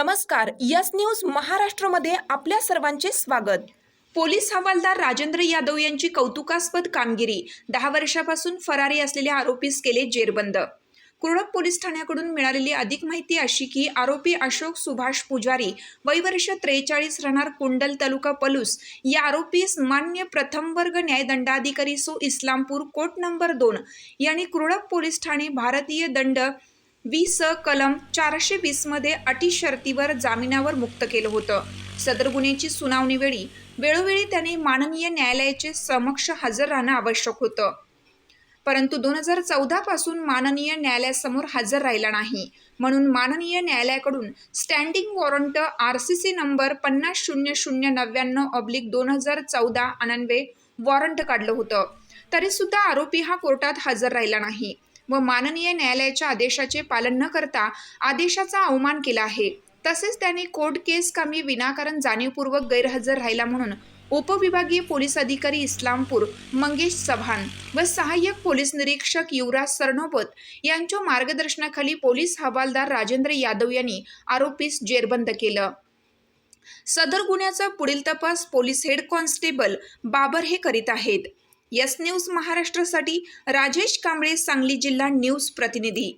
नमस्कार yes news महाराष्ट्रमध्ये आपल्या सर्वांचे स्वागत. पोलीस हवालदार राजेंद्र यादव यांची कौतुकास्पद कामगिरी दहा वर्षापासून फरारी असलेल्या आरोपीस केले जेरबंद. कुरळप पोलीस ठाण्याकडून मिळालेली अधिक माहिती अशी की आरोपी अशोक सुभाष पुजारी वयवर्ष त्रेचाळीस राहणार कुंडल तालुका पलूस. या आरोपीस मान्य प्रथम वर्ग न्यायदंडाधिकारी सो. इस्लामपूर कोट नंबर दोन यांनी कुरळप पोलीस ठाणे भारतीय दंड वी स कलम चारशे वीसमध्ये अटी शर्तीवर जामिनावर मुक्त केलं होतं. सदर गुन्ह्याची सुनावणीवेळी वेळोवेळी त्याने माननीय न्यायालयाचे समक्ष हजर राहणं आवश्यक होतं. परंतु दोन हजार चौदापासून माननीय न्यायालयासमोर हजर राहिला नाही. म्हणून माननीय न्यायालयाकडून standing warrant R C C number पन्नास शून्य शून्य नव्याण्णव ऑब्लिक दोन हजार चौदा अनन्वे वॉरंट काढलं होतं. तरीसुद्धा आरोपी हा कोर्टात हजर राहिला नाही. व माननीय न्यायालयाच्या आदेशाचे पालन न करता आदेशाचा अवमान केला आहे. तसेच त्याने कोर्ट केस कामी विनाकारण जाणीवपूर्वक गैरहजर राहिला म्हणून उपविभागीय पोलीस अधिकारी इस्लामपूर मंगेश चव्हाण व सहाय्यक पोलीस निरीक्षक युवराज सरनोबत यांच्या मार्गदर्शनाखाली पोलीस हवालदार राजेंद्र यादव यांनी आरोपीस जेरबंद केलं. सदर गुन्ह्याचा पुढील तपास पोलीस हेड कॉन्स्टेबल बाबर हे करीत आहेत. यस न्यूज महाराष्ट्रासाठी राजेश कांबळे सांगली जिल्हा न्यूज प्रतिनिधी.